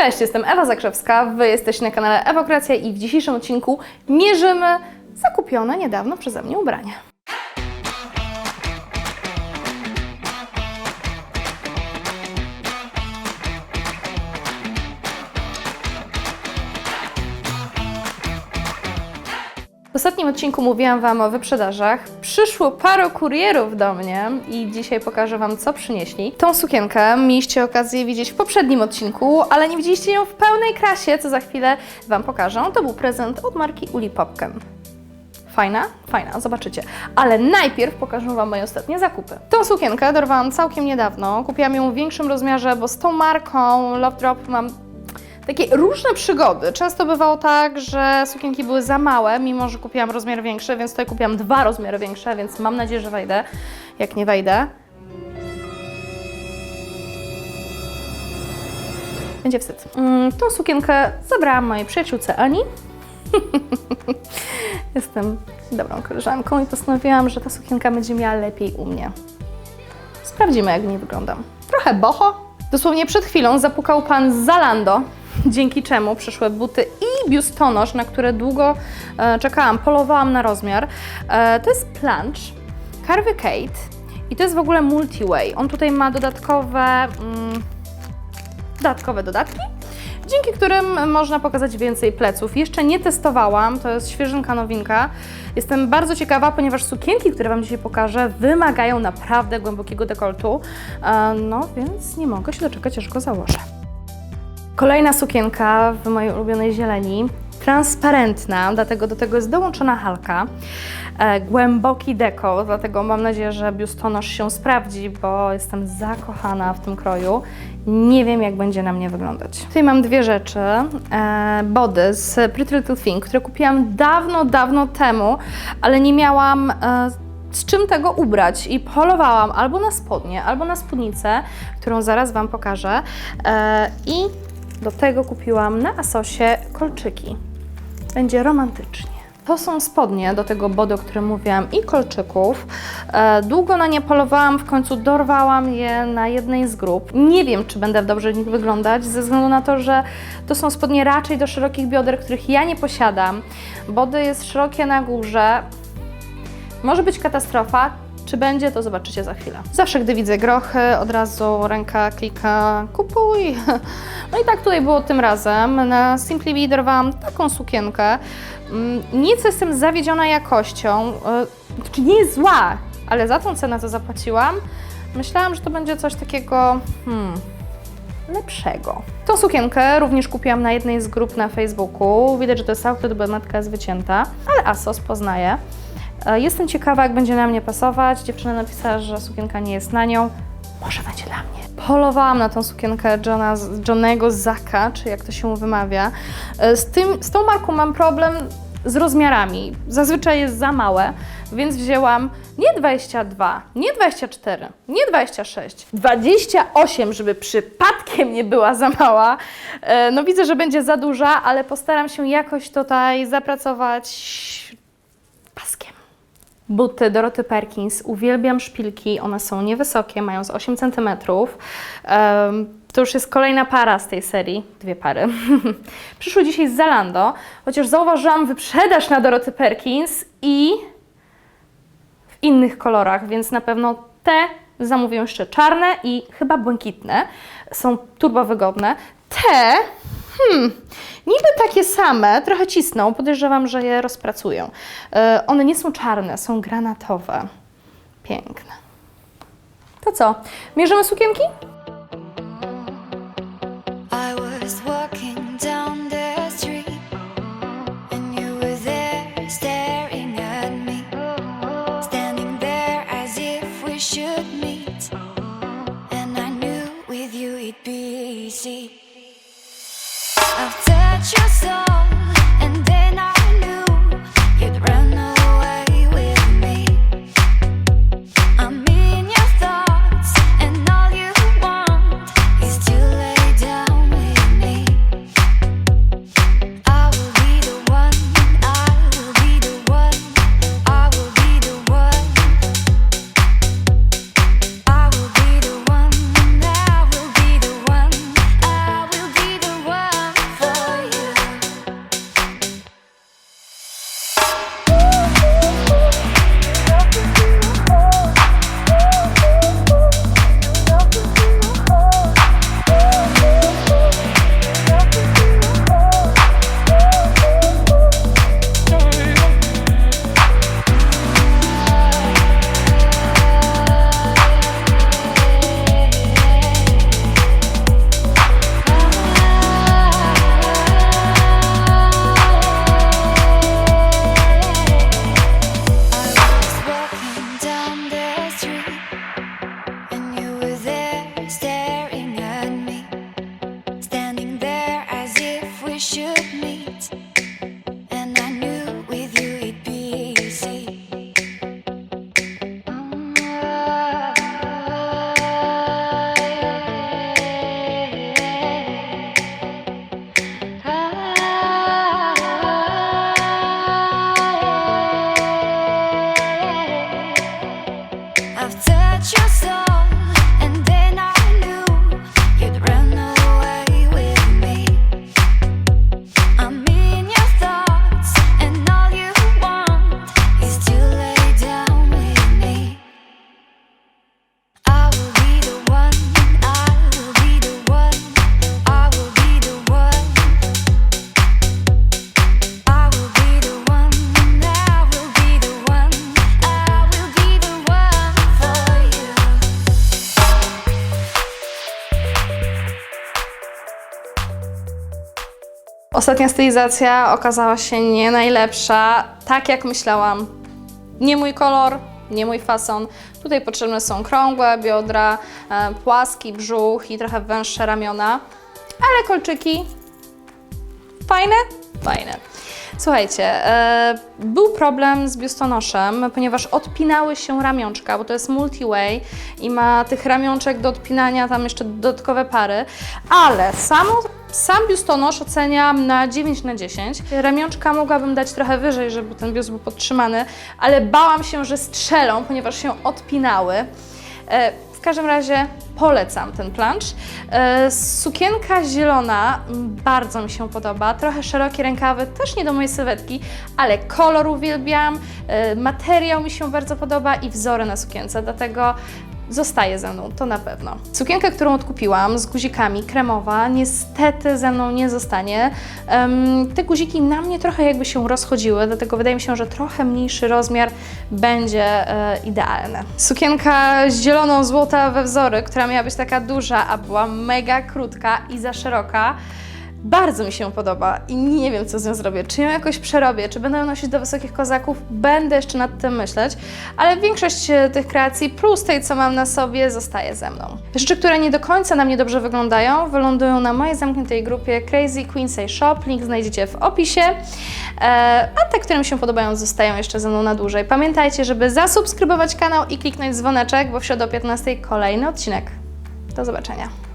Cześć, jestem Ewa Zakrzewska, Wy jesteście na kanale Ewokracja i w dzisiejszym odcinku mierzymy zakupione niedawno przeze mnie ubranie. W ostatnim odcinku mówiłam Wam o wyprzedażach. Przyszło parę kurierów do mnie i dzisiaj pokażę Wam, co przynieśli. Tą sukienkę mieliście okazję widzieć w poprzednim odcinku, ale nie widzieliście ją w pełnej krasie, co za chwilę Wam pokażę. To był prezent od marki Uli Popken. Fajna? Fajna, zobaczycie. Ale najpierw pokażę Wam moje ostatnie zakupy. Tą sukienkę dorwałam całkiem niedawno. Kupiłam ją w większym rozmiarze, bo z tą marką Love Drop mam takie różne przygody. Często bywało tak, że sukienki były za małe, mimo że kupiłam rozmiar większy, więc tutaj kupiłam dwa rozmiary większe, więc mam nadzieję, że wejdę. Jak nie wejdę, będzie wstyd. Mm, tą sukienkę zabrałam mojej przyjaciółce Ani. Jestem dobrą koleżanką i postanowiłam, że ta sukienka będzie miała lepiej u mnie. Sprawdzimy, jak w niej wyglądam. Trochę boho. Dosłownie przed chwilą zapukał pan Zalando, dzięki czemu przyszły buty i biustonosz, na które długo e, czekałam, polowałam na rozmiar. E, to jest Plunge, Carvy Kate i to jest w ogóle Multiway. On tutaj ma dodatkowe, mm, dodatkowe dodatki, dzięki którym można pokazać więcej pleców. Jeszcze nie testowałam, to jest świeżynka nowinka. Jestem bardzo ciekawa, ponieważ sukienki, które Wam dzisiaj pokażę, wymagają naprawdę głębokiego dekoltu. E, No więc nie mogę się doczekać, aż go założę. Kolejna sukienka w mojej ulubionej zieleni, transparentna, dlatego do tego jest dołączona halka. E, głęboki deko, dlatego mam nadzieję, że biustonosz się sprawdzi, bo jestem zakochana w tym kroju. Nie wiem, jak będzie na mnie wyglądać. Tutaj mam dwie rzeczy. E, body z Pretty Little Thing, które kupiłam dawno, dawno temu, ale nie miałam e, z czym tego ubrać i polowałam albo na spodnie, albo na spódnicę, którą zaraz Wam pokażę. E, I do tego kupiłam na Asosie kolczyki. Będzie romantycznie. To są spodnie do tego body, o którym mówiłam, i kolczyków. E, długo na nie polowałam, w końcu dorwałam je na jednej z grup. Nie wiem, czy będę dobrze w nich wyglądać, ze względu na to, że to są spodnie raczej do szerokich bioder, których ja nie posiadam. Body jest szerokie na górze, może być katastrofa. Czy będzie, to zobaczycie za chwilę. Zawsze, gdy widzę grochy, od razu ręka klika kupuj. No i tak tutaj było tym razem. Na Simply Bee dorwałam taką sukienkę. Mm, Nieco jestem zawiedziona jakością. E, Znaczy nie jest zła, ale za tą cenę, co zapłaciłam, myślałam, że to będzie coś takiego... Hmm, lepszego. Tą sukienkę również kupiłam na jednej z grup na Facebooku. Widać, że to jest outfit, bo matka jest wycięta, ale Asos poznaje. E, Jestem ciekawa, jak będzie na mnie pasować. Dziewczyna napisała, że sukienka nie jest na nią. Może będzie dla mnie. Polowałam na tą sukienkę Johna, Johnego Zaka, czy jak to się wymawia. E, Z, tym, z tą marką mam problem z rozmiarami. Zazwyczaj jest za małe, więc wzięłam nie 22, nie 24, nie 26, 28, żeby przypadkiem nie była za mała. E, No widzę, że będzie za duża, ale postaram się jakoś tutaj zapracować paskiem. Buty Doroty Perkins. Uwielbiam szpilki. One są niewysokie, mają z 8 cm. to już jest kolejna para z tej serii. Dwie pary. Przyszły dzisiaj z Zalando, chociaż zauważyłam wyprzedaż na Doroty Perkins i w innych kolorach, więc na pewno te zamówię jeszcze czarne i chyba błękitne. Są turbo wygodne. Te, hmm, niby takie same, trochę cisną. Podejrzewam, że je rozpracują. E, one nie są czarne, są granatowe. Piękne. To co? Mierzymy sukienki? your soul Ostatnia stylizacja okazała się nie najlepsza, tak jak myślałam. Nie mój kolor, nie mój fason. Tutaj potrzebne są krągłe biodra, e, płaski brzuch i trochę węższe ramiona, ale kolczyki fajne? Fajne. Słuchajcie, e, był problem z biustonoszem, ponieważ odpinały się ramionczka, bo to jest multi-way i ma tych ramionczek do odpinania tam jeszcze dodatkowe pary, ale samo, sam biustonosz oceniam na 9 na 10. Ramionczka mogłabym dać trochę wyżej, żeby ten biust był podtrzymany, ale bałam się, że strzelą, ponieważ się odpinały. Każdym razie polecam ten plansz. E, Sukienka zielona bardzo mi się podoba. Trochę szerokie rękawy, też nie do mojej sylwetki, ale kolor uwielbiam, e, materiał mi się bardzo podoba i wzory na sukience, dlatego zostaje ze mną, to na pewno. Sukienkę, którą odkupiłam z guzikami, kremowa, niestety ze mną nie zostanie. Em, te guziki na mnie trochę jakby się rozchodziły, dlatego wydaje mi się, że trochę mniejszy rozmiar będzie e, idealny. Sukienka zielono-złota we wzory, która miała być taka duża, a była mega krótka i za szeroka. Bardzo mi się podoba i nie wiem, co z nią zrobię. Czy ją jakoś przerobię, czy będę ją nosić do wysokich kozaków, będę jeszcze nad tym myśleć, ale większość e, tych kreacji, plus tej, co mam na sobie, zostaje ze mną. Rzeczy, które nie do końca na mnie dobrze wyglądają, wylądują na mojej zamkniętej grupie Crazy Queensay Shop, link znajdziecie w opisie, e, a te, które mi się podobają, zostają jeszcze ze mną na dłużej. Pamiętajcie, żeby zasubskrybować kanał i kliknąć dzwoneczek, bo w środę o 15 kolejny odcinek. Do zobaczenia.